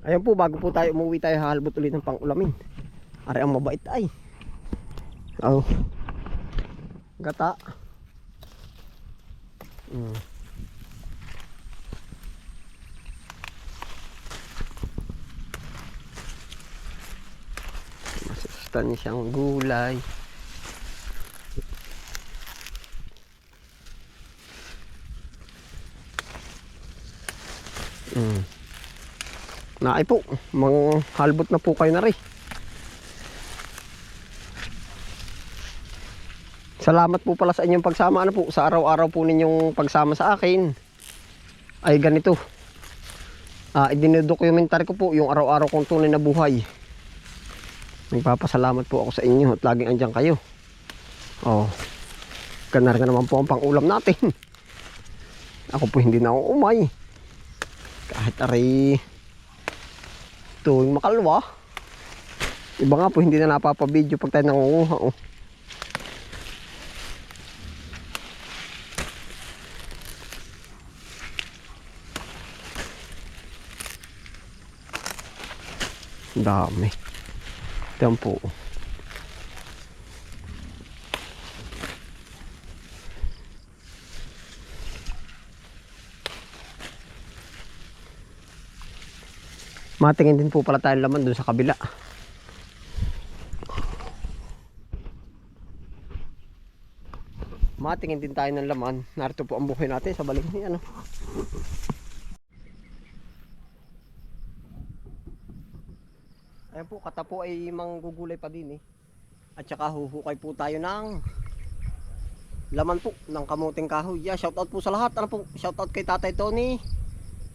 Ayan po, bago po tayo umuwi tayo, hahalbot ulit ng pang-ulamin. Ari ang mabait ay. Oh. Gata. Mm. Masustansiyang gulay. Mm. Naay po, mga halbot na po kayo na rin. Salamat po pala sa inyong pagsama ano po, sa araw-araw po ninyong pagsama sa akin. Ay ganito. Ah, idinodokumentary ko po yung araw-araw kong tunay na buhay. Nagpapasalamat po ako sa inyo at laging andyan kayo. Oh. Ganar ka naman po ang pang-ulam natin. Ako po hindi na umay. Kahit aray tuwing makalwa. Iba nga po hindi na napapabideo pag tayo nangunguha. Oh. Dami. Yan Matingin din po pala tayo laman dun sa kabila. Matingin din tayo ng laman. Narito po ang buhay natin sa balik ni ano. Ayan po, kata po ay manggugulay pa din eh. At saka huhukay po tayo ng laman po ng kamuting kahoy. Yeah, shout out po sa lahat. Ano po? Shout out kay Tatay Tony.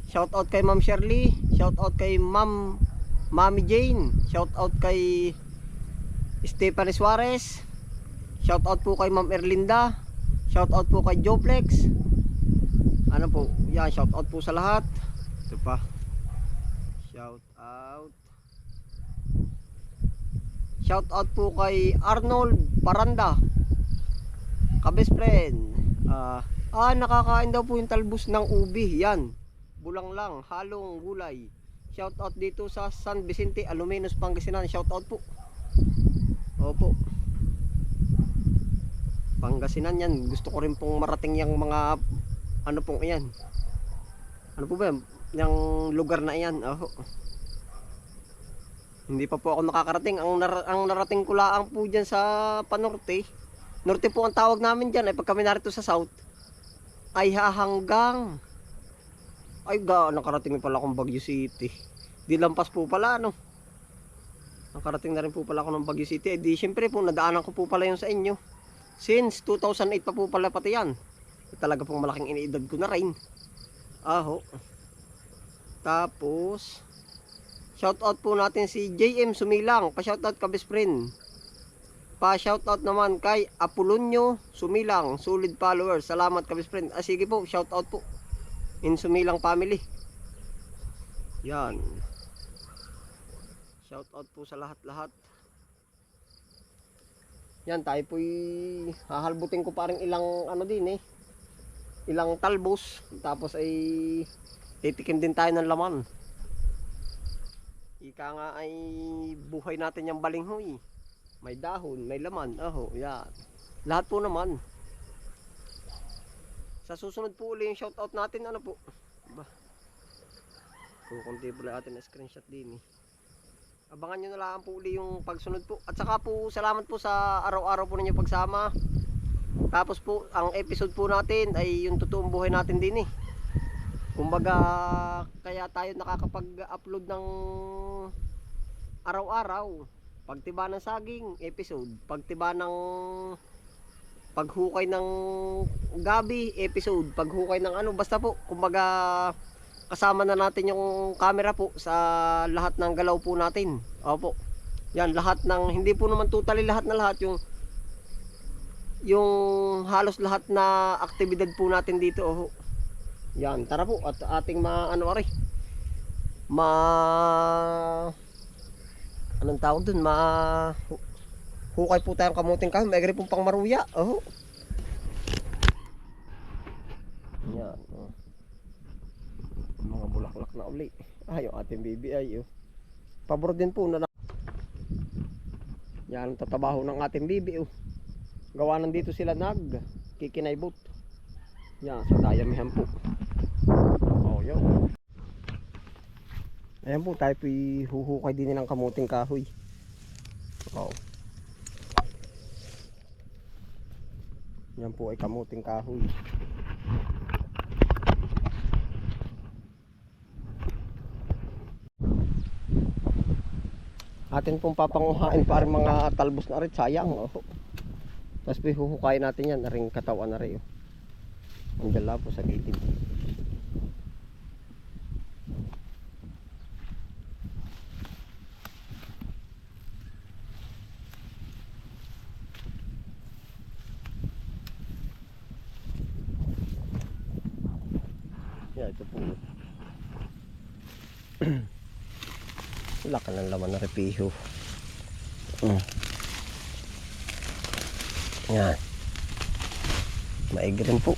Shout out kay Ma'am Shirley. Shout out kay Ma'am Mami Jane. Shout out kay Stephanie Suarez. Shout out po kay Ma'am Erlinda. Shout out po kay Joplex. Ano po? Yan, shout out po sa lahat. Ito pa. Shout out. Shout out po kay Arnold Paranda. Kabes friend. Ah, ah, nakakain daw po yung talbos ng ubi. Yan. Bulang lang, halong gulay. Shout out dito sa San Vicente, Aluminos, Pangasinan. Shout out po. Opo. Pangasinan yan. Gusto ko rin pong marating yung mga ano pong yan. Ano po ba yan? Yung lugar na yan. Oh. Hindi pa po ako nakakarating. Ang, nar- ang narating ko lang po dyan sa Panorte. Norte po ang tawag namin dyan. Ay pag kami narito sa South. Ay hahanggang. Ay ga, nakarating pala akong Baguio City. Di lampas po pala ano. Nakarating na rin po pala ako ng Baguio City. Eh di syempre po nadaanan ko po pala yun sa inyo. Since 2008 pa po pala pati yan. Eh, talaga pong malaking iniidad ko na rin. Aho. Tapos, shoutout po natin si JM Sumilang. Pa-shoutout ka best friend. Pa-shoutout naman kay Apolonio Sumilang. Solid follower. Salamat ka best friend. Ah, sige po, shoutout po. In Sumilang family. Yan. Shoutout po sa lahat-lahat. Yan, tayo po'y hahalbutin ko parang ilang ano din eh. Ilang talbos. Tapos ay titikim din tayo ng laman. Ika nga ay buhay natin yung balinghoy. May dahon, may laman. Aho, yan. Lahat po naman. Sa susunod po uli yung shoutout natin, ano po? Ba? Kukunti pala atin na screenshot din eh. Abangan nyo na lang po uli yung pagsunod po. At saka po, salamat po sa araw-araw po ninyo pagsama. Tapos po, ang episode po natin ay yung totoong buhay natin din eh. Kumbaga, kaya tayo nakakapag-upload ng araw-araw. Pagtiba ng saging, episode. Pagtiba ng paghukay ng gabi, episode. Paghukay ng ano, basta po, kumbaga, kasama na natin yung camera po sa lahat ng galaw po natin. Opo. Yan, lahat ng, hindi po naman totally lahat na lahat, yung yung halos lahat na aktibidad po natin dito. Oh. Yan, tara po at ating ma ano ari. Ma Anong tawag dun? Ma hukay po tayong kamuting kahoy. May pong pang maruya. Oh. Yan. Oh. Mga bulaklak na uli. Ay, yung ating BBI. Oh. Pabor din po na Yan tatabaho ng ating bibi. Oh. Gawa nandito sila nag kikinaybot. Yan, sa dayamihan po. Oh, yun. Ayan po, tayo po huhukay din ng kamuting kahoy. Oh. Yan po ay kamuting kahoy. Atin pong papanguhain para mga talbos na rin, sayang. Oh. Tapos po huhukayin natin yan, na rin katawan na rin. Oh. Ang dala po sa gilid. Yan, ito po. Wala ka ng laman na repiho. Mm. Yan. Maigi rin po.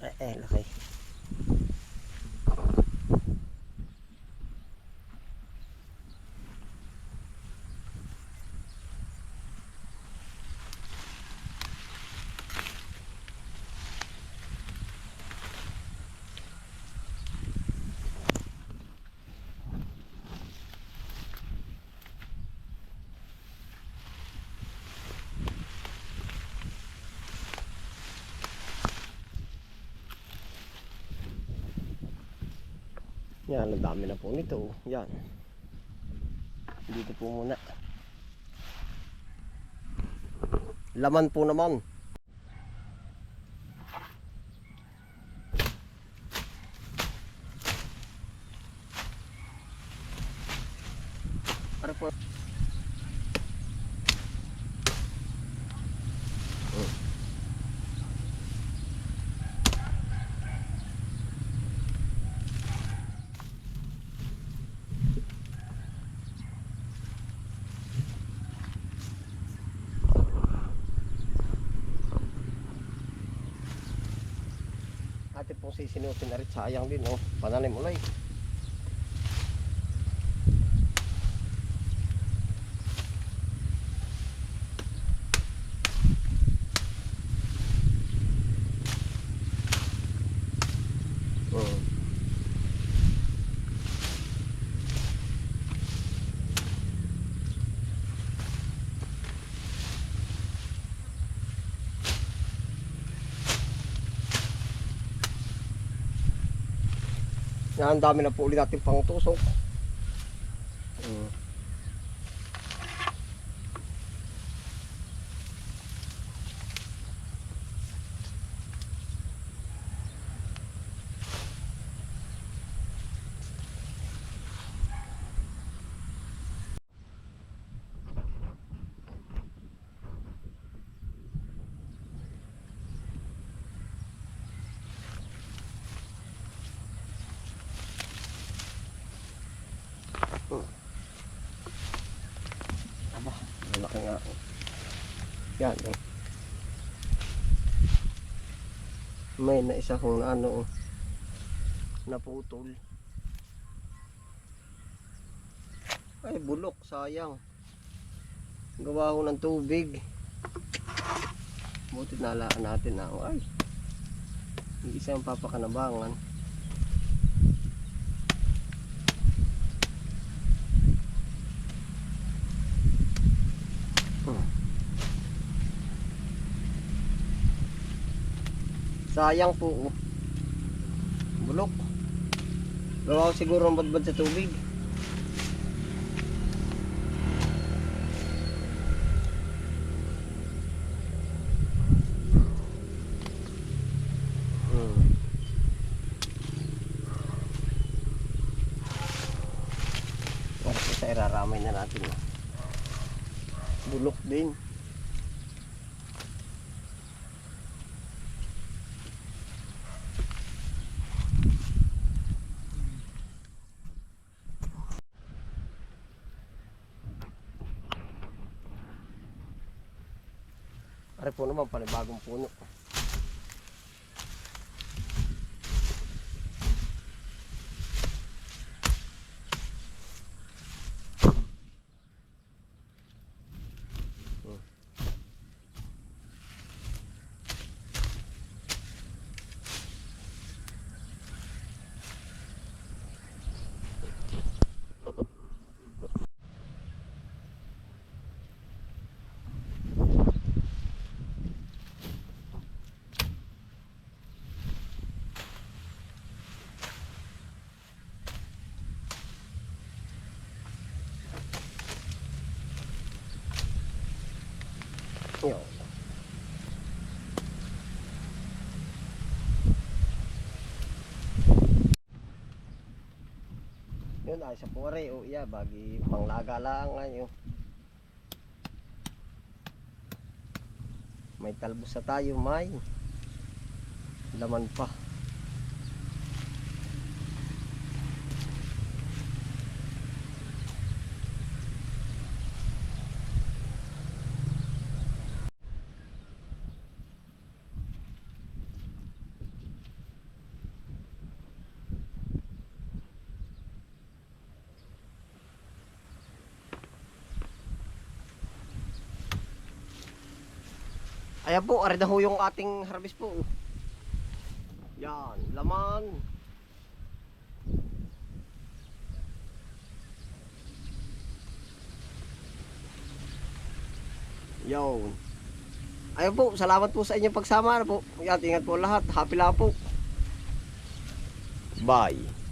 Eh, eh, laki. Yan, ang dami na po nito. Yan. Dito po muna. Laman po naman. Ano po? Oh. Ate pong sisinutin na rin sayang din oh. Pananim ulay. Yan, ang dami na po ulit natin pang tusok. Mm. Aba, malaki nga. oh. Yan, oh. May na isa kong ano, oh, naputol. Ay, bulok, sayang. Gawa ko ng tubig. Buti nalaan natin na, ay. Yung isa yung papakanabangan. Sayang po. oh. Bulok. Gawa ko siguro ng badbad sa tubig. Hmm. Sa iraramay na natin. oh. Bulok din. Po naman, panibagong puno. Yun ay sa puwari o iya bagi panglaga lang ayo. May talbos sa tayo, may. Laman pa. Ayan po, ari na ho yung ating harvest po. Yan, laman. Yon. Ayun po, salamat po sa inyong pagsama po. Yan, ingat po lahat. Happy lang po. Bye.